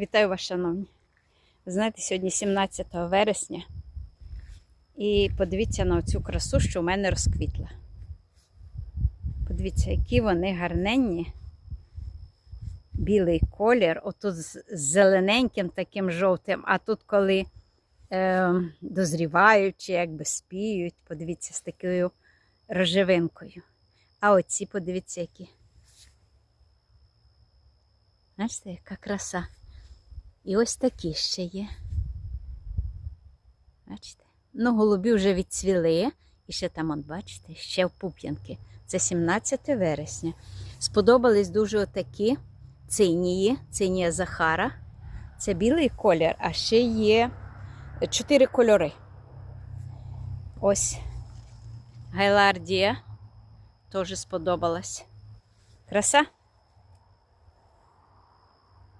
Вітаю вас, шановні. Знаєте, сьогодні 17 вересня. І подивіться на цю красу, що в мене розквітла. Подивіться, які вони гарненні. Білий колір, отут з зелененьким таким жовтим, а тут, коли е, дозрівають чи якби спіють, подивіться, з такою рожевинкою. А оці, подивіться, які. Бачите, яка краса. І ось такі ще є. Бачите? Ну, голубі вже відцвіли. І ще там, от, бачите, ще в пуп'янки. Це 17 вересня. Сподобались дуже отакі цинії, цинія Захара. Це білий колір, а ще є чотири кольори. Ось Гайлардія теж сподобалась. Краса.